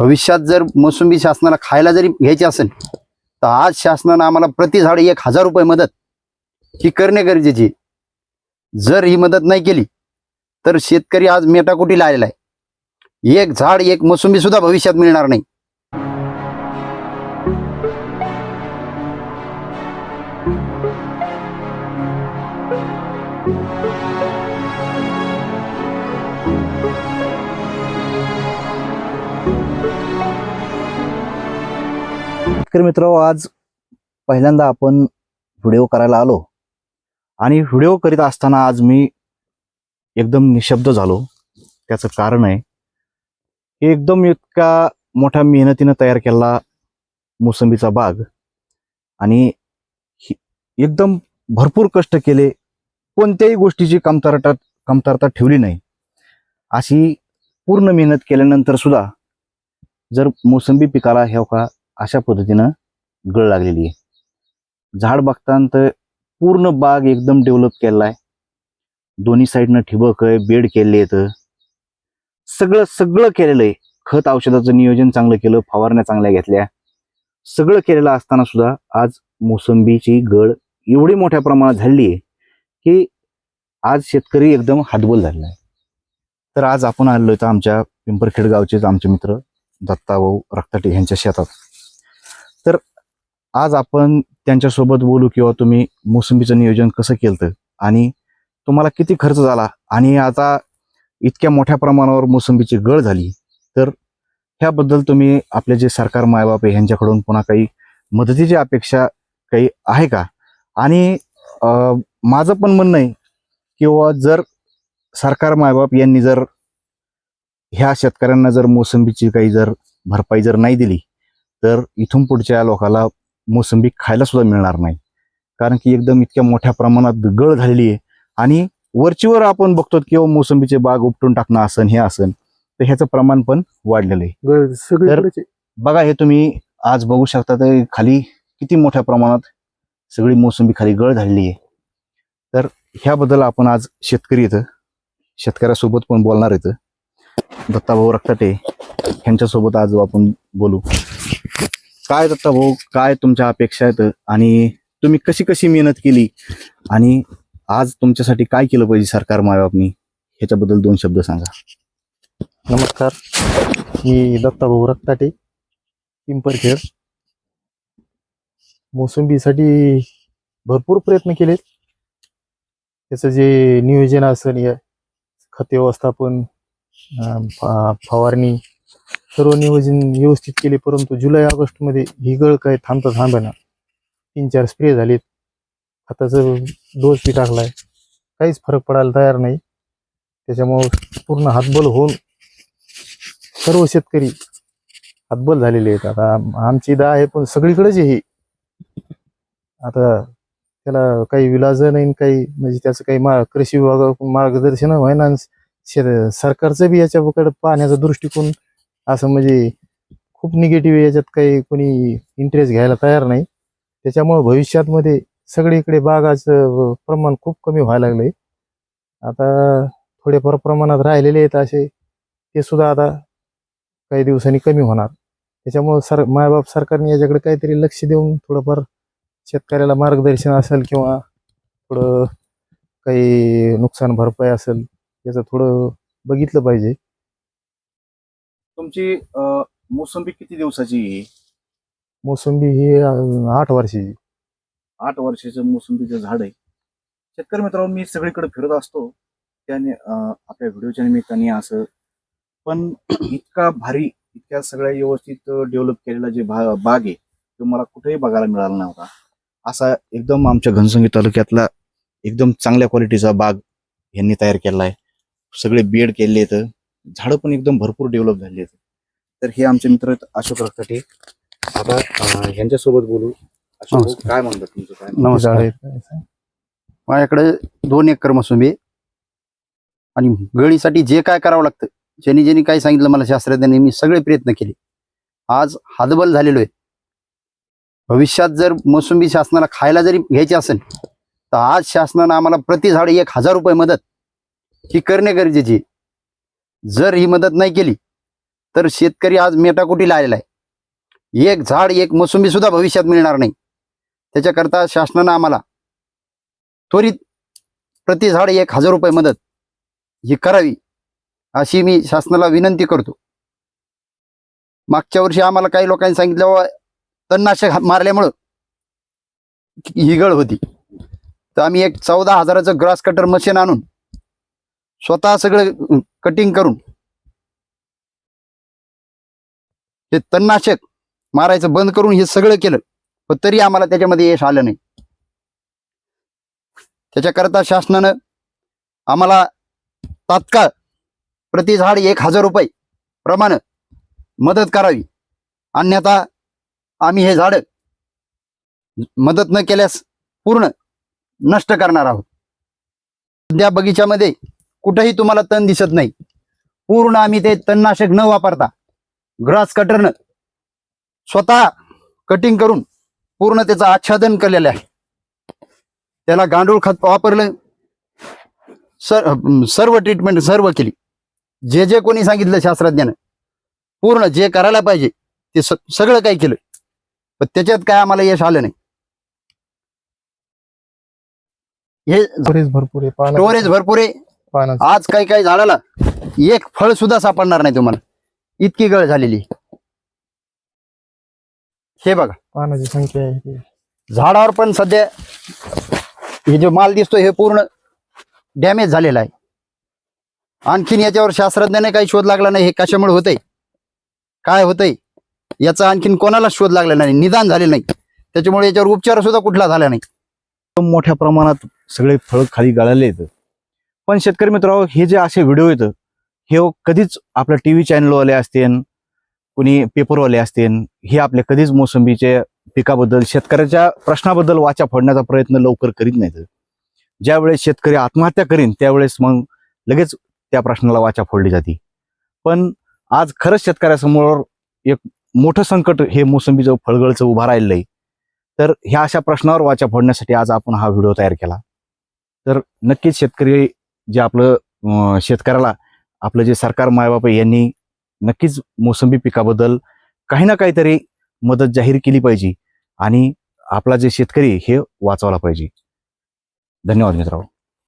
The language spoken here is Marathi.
भविष्यात जर मोसंबी शासनाला खायला जरी घ्यायची असेल तर आज शासनानं आम्हाला प्रति झाड एक हजार रुपये मदत ही करणे गरजेची जर ही मदत नाही केली तर शेतकरी आज मेटाकुटीला आलेला आहे. एक झाड एक मोसंबी सुद्धा भविष्यात मिळणार नाही. शेतकरी मित्र आज पहिल्यांदा आपण व्हिडिओ करायला आलो. आणि व्हिडिओ करीत असताना आज मी एकदम निशब्द झालो. त्याचं कारण आहे की एकदम इतका मोठ्या मेहनतीनं तयार केलेला मोसंबीचा बाग. आणि एकदम भरपूर कष्ट केले कोणत्याही गोष्टीची कमतरता कमतरता ठेवली नाही. अशी पूर्ण मेहनत केल्यानंतर सुद्धा जर मोसंबी पिकाला ह्या हो का अशा पद्धतीनं गळ लागलेली आहे. झाड बघताना तर पूर्ण बाग एकदम डेव्हलप केलेला आहे. दोन्ही साईडनं ठिबक आहे बेड केले आहेत. सगळं सगळं केलेलं आहे. खत औषधाचं नियोजन चांगलं केलं फवारण्या चांगल्या घेतल्या. सगळं केलेलं असताना सुद्धा आज मोसंबीची गळ एवढी मोठ्या प्रमाणात झालेली आहे की आज शेतकरी एकदम हातबोल झालेला आहे. तर आज आपण आलो तर आमच्या पिंपरखेड गावचेच आमचे मित्र दत्ताभाऊ रक्ताटे यांच्या शेतात. आज आपण त्यांच्यासोबत बोलू किंवा तुम्ही मोसंबीचं नियोजन कसं केलं आणि तुम्हाला किती खर्च झाला? आणि आता इतक्या मोठ्या प्रमाणावर मोसंबीची गळ झाली. तर ह्याबद्दल तुम्ही आपले जे सरकार मायबाप आहे ह्यांच्याकडून पुन्हा काही मदतीची अपेक्षा काही आहे का? आणि माझं पण म्हणणं आहे किंवा जर सरकार मायबाप यांनी जर ह्या शेतकऱ्यांना जर मोसंबीची काही जर भरपाई जर नाही दिली तर इथून पुढच्या लोकाला मोसंबी खायला सुद्धा मिळणार नाही. कारण की एकदम इतक्या मोठ्या प्रमाणात गळ झालेली आहे. आणि वरचीवर आपण बघतो की मोसंबीचे बाग उपटून टाकणं असन हे असन तर ह्याचं प्रमाण पण वाढलेलं आहे. बघा हे तुम्ही आज बघू शकता तर खाली किती मोठ्या प्रमाणात सगळी मोसंबी खाली गळ झालेली आहे. तर ह्याबद्दल आपण आज शेतकरी येतं शेतकऱ्यासोबत पण बोलणार येतं दत्ताभाऊ रक्ताटे ह्यांच्यासोबत आज आपण बोलू. काय दत्ताभाऊ काय तुमच्या अपेक्षा आहेत? आणि तुम्ही कशी कशी मेहनत केली? आणि आज तुमच्यासाठी काय केलं पाहिजे सरकार मायबापनी? ह्याच्याबद्दल दोन शब्द सांगा. नमस्कार. मी दत्ताभाऊ रक्ताटे पिंपरखेड मोसंबीसाठी भरपूर प्रयत्न केलेत. त्याचं जे नियोजन असेल या खत व्यवस्थापन फवारणी सर्व नियोजन व्यवस्थित केले परंतु जुलै ऑगस्टमध्ये ही गळ काय थांबता थांबेना. तीन चार स्प्रे झालेत. खताचं डोस बी टाकलाय. काहीच फरक पडायला तयार नाही. त्याच्यामुळं पूर्ण हातबल होऊन सर्व शेतकरी हातबल झालेले आहेत. आता आमची इथं आहे पण सगळीकडेच आहे हे. आता त्याला काही विलाज नाही काही म्हणजे त्याचं काही मा कृषी विभाग मार्गदर्शन व्हायना शेत- सरकारचं बी याच्याकडे पाहण्याचा दृष्टिकोन असं म्हणजे खूप निगेटिव्ह याच्यात काही कोणी इंटरेस्ट घ्यायला तयार नाही. त्याच्यामुळं भविष्यात सगळीकडे बागाचं प्रमाण खूप कमी व्हायला लागलंय. आता थोडेफार प्रमाणात राहिलेले आहेत असे ते सुद्धा आता काही दिवसांनी कमी होणार. त्याच्यामुळं सर मायबाप सरकारने याच्याकडे काहीतरी लक्ष देऊन थोडंफार शेतकऱ्याला मार्गदर्शन असेल किंवा थोडं काही नुकसान भरपाई असेल याचं थोडं बघितलं पाहिजे. तुमची अं, मोसंबी किती दिवसाची आहे मोसंबी ही अं, आठ वर्षाची. आठ वर्षाचं मोसंबीचं झाड आहे. शेतकरी मित्रांनो मी सगळीकडे फिरत असतो. त्याने अं, आपल्या व्हिडिओच्या निमित्ताने असं पण इतका भारी इतक्या सगळ्या व्यवस्थित डेव्हलप केलेला जे भा बाग आहे तो मला कुठेही बघायला मिळाला नव्हता. असा एकदम आमच्या घनसंगी तालुक्यातला एकदम चांगल्या क्वालिटीचा बाग यांनी तयार केला आहे. सगळे बेड केले आहेत. झाडं पण एकदम भरपूर डेव्हलप झाली आहेत. तर हे आमचे मित्र अशोक रक्ताटे आता यांच्यासोबत बोलू अशोक भाऊ. काय म्हणतात तुमचं काय म्हणणं? नमस्कार. माझ्याकडे दोन एकर मोसंबी आहे. आणि गळीसाठी जे काय करावं लागतं ज्यांनी ज्यांनी काय सांगितलं मला शास्त्रज्ञांनी मी सगळे प्रयत्न केले आज हातबल झालेलो आहे भविष्यात जर मोसंबी शासनाला खायला जरी घ्यायची असेल तर आज शासनानं आम्हाला प्रति झाड एक हजार रुपये मदत ही करणे गरजेची आहे. जर ही मदत नाही केली तर शेतकरी आज मेटाकुटीला आलेला आहे. एक झाड एक मोसंबी सुद्धा भविष्यात मिळणार नाही. त्याच्याकरता शासनानं आम्हाला त्वरित प्रति झाड एक हजार रुपये मदत ही करावी अशी मी शासनाला विनंती करतो. मागच्या वर्षी आम्हाला काही लोकांनी सांगितलं "बाबा, तणनाशक मारल्यामुळं हिगळ गळ होती. तर आम्ही एक चौदा हजाराचं ग्रास कटर मशीन आणून स्वतः सगळं कटिंग करून हे तणनाशक मारायचं बंद करून हे सगळं केलं. पण तरी आम्हाला त्याच्यामध्ये यश आलं नाही. त्याच्याकरता शासनानं आम्हाला तात्काळ प्रति झाड एक हजार रुपये प्रमाणे मदत करावी. अन्यथा आम्ही हे झाड मदत न केल्यास पूर्ण नष्ट करणार आहोत. सध्या बगीच्यामध्ये कुठंही तुम्हाला तण दिसत नाही. पूर्ण आम्ही ते तणनाशक न वापरता ग्रास कटरनं स्वतः कटिंग करून पूर्ण त्याचं आच्छादन केलेलं आहे. त्याला गांडूळ खत वापरलं. सर सर्व ट्रीटमेंट सर्व केली. जे जे कोणी सांगितलं शास्त्रज्ञानं पूर्ण जे करायला पाहिजे ते सगळं काही केलं. पण त्याच्यात काय आम्हाला यश आलं नाही. हे स्टोरेज भरपूर आहे स्टोरेज भरपूर आहे. आज काही काही झाडाला एक फळ सुद्धा सापडणार नाही तुम्हाला. इतकी गळ झालेली. हे बघा. पानाची संख्या आहे ती. झाडावर पण सध्या हे जो माल दिसतोय हे पूर्ण डॅमेज झालेला आहे. आणखीन याच्यावर शास्त्रज्ञाने काही शोध लागला नाही हे कशामुळे होतंय? काय होतंय? याचा आणखीन कोणाला शोध लागला नाही निदान झालेलं नाही. त्याच्यामुळे याच्यावर उपचार सुद्धा कुठला झाला नाही. मोठ्या प्रमाणात सगळे फळ खाली गळाले आहेत. पण शेतकरी मित्रांनो हे जे असे व्हिडिओ येतं हे कधीच आपल्या टी व्ही चॅनलवाले असतील कुणी पेपरवाले असतील हे आपले कधीच मोसंबीच्या पिकाबद्दल शेतकऱ्याच्या प्रश्नाबद्दल वाचा फोडण्याचा प्रयत्न लवकर करीत नाहीत. ज्यावेळेस शेतकरी आत्महत्या करीन त्यावेळेस मग लगेच त्या प्रश्नाला वाचा फोडली जाते. पण आज खरंच शेतकऱ्यासमोर एक मोठं संकट हे मोसंबीचं फळगळचं उभं राहिलेलं आहे. तर ह्या अशा प्रश्नावर वाचा फोडण्यासाठी आज आपण हा व्हिडिओ तयार केला. तर नक्कीच शेतकरी जे आपलं शेतकऱ्याला आपलं जे सरकार मायबाप यांनी नक्कीच मोसंबी पिकाबद्दल काही ना काहीतरी मदत जाहीर केली पाहिजे आणि आपला जे शेतकरी हे वाचवला पाहिजे. धन्यवाद मित्रांनो.